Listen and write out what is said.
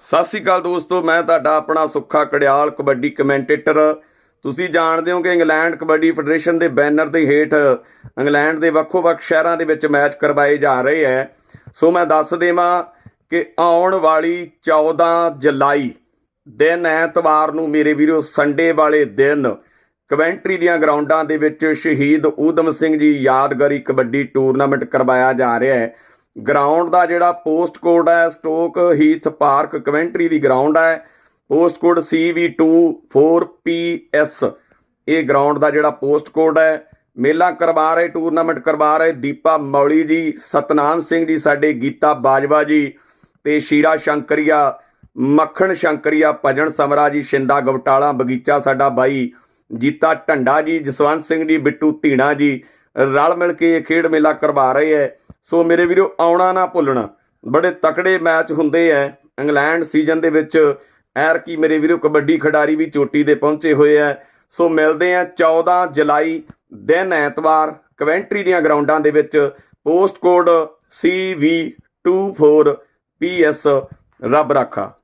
ਸਤਿ ਸ਼੍ਰੀ ਅਕਾਲ ਦੋਸਤੋ, ਮੈਂ ਤੁਹਾਡਾ ਆਪਣਾ ਸੁੱਖਾ ਕੜਿਆਲ, ਕਬੱਡੀ ਕਮੈਂਟੇਟਰ। ਤੁਸੀਂ ਜਾਣਦੇ ਹੋ ਕਿ ਇੰਗਲੈਂਡ ਕਬੱਡੀ ਫੈਡਰੇਸ਼ਨ ਦੇ ਬੈਨਰ ਦੇ ਹੇਠ ਇੰਗਲੈਂਡ ਦੇ ਵੱਖੋ-ਵੱਖ ਸ਼ਹਿਰਾਂ ਦੇ ਵਿੱਚ ਮੈਚ ਕਰਵਾਏ ਜਾ ਰਹੇ ਹੈ। ਸੋ ਮੈਂ ਦੱਸ ਦੇਵਾਂ ਕਿ ਆਉਣ ਵਾਲੀ 14 ਜੁਲਾਈ ਦਿਨ, ਐਤਵਾਰ ਨੂੰ ਮੇਰੇ ਵੀਰੋ ਸੰਡੇ ਵਾਲੇ ਦਿਨ ਕਵੈਂਟਰੀ ਦੀਆਂ ਗਰਾਊਂਡਾਂ ਦੇ ਵਿੱਚ ਸ਼ਹੀਦ ਊਧਮ ਸਿੰਘ ਜੀ ਯਾਦਗਾਰੀ ਕਬੱਡੀ ਟੂਰਨਾਮੈਂਟ ਕਰਵਾਇਆ ਜਾ ਰਿਹਾ ਹੈ। ਗਰਾਊਂਡ ਦਾ ਜਿਹੜਾ ਪੋਸਟ ਕੋਡ ਹੈ ਸਟੋਕ ਹੀਥ ਪਾਰਕ ਕਵੈਂਟਰੀ ਦੀ ਗਰਾਊਂਡ ਹੈ ਪੋਸਟ ਕੋਡ CV24PS ਇਹ ਗਰਾਊਂਡ ਦਾ ਜਿਹੜਾ ਪੋਸਟ ਕੋਡ ਹੈ, ਮੇਲਾ ਕਰਵਾ ਰਹੇ ਟੂਰਨਾਮੈਂਟ ਕਰਵਾ ਰਹੇ ਦੀਪਾ ਮੌਲੀ ਜੀ, ਸਤਨਾਮ ਸਿੰਘ ਜੀ, ਸਾਡੇ ਗੀਤਾ ਬਾਜਵਾ ਜੀ ਤੇ ਸ਼ੀਰਾ ਸ਼ੰਕਰੀਆ, ਮੱਖਣ ਸ਼ੰਕਰੀਆ, ਭਜਨ ਸਮਰਾ ਜੀ, ਸ਼ਿੰਦਾ ਗਵਟਾਲਾ, ਬਗੀਚਾ ਸਾਡਾ ਬਾਈ ਜੀਤਾ ਢੰਡਾ ਜੀ, ਜਸਵੰਤ ਸਿੰਘ ਜੀ, ਬਿੱਟੂ ਧੀਣਾ ਜੀ, ਰਲ ਮਿਲ ਕੇ ਇਹ ਖੇਡ ਮੇਲਾ ਕਰਵਾ ਰਹੇ ਹੈ। ਸੋ ਮੇਰੇ ਵੀਰੋ, ਆਉਣਾ ਨਾ ਭੁੱਲਣਾ। ਬੜੇ ਤਕੜੇ ਮੈਚ ਹੁੰਦੇ ਐ। ਇੰਗਲੈਂਡ ਸੀਜ਼ਨ ਦੇ ਵਿੱਚ ਐਰ ਕੀ ਮੇਰੇ ਵੀਰੋ, ਕਬੱਡੀ ਖਿਡਾਰੀ ਵੀ ਚੋਟੀ ਦੇ ਪਹੁੰਚੇ ਹੋਏ ਐ। ਸੋ ਮਿਲਦੇ ਆ 14 ਜੁਲਾਈ, ਦਿਨ ਐਤਵਾਰ, ਕਵੈਂਟਰੀ ਦੀਆਂ ਗਰਾਊਂਡਾਂ ਦੇ ਵਿੱਚ। ਪੋਸਟ ਕੋਡ CV24PS ਰੱਬ ਰਾਖਾ।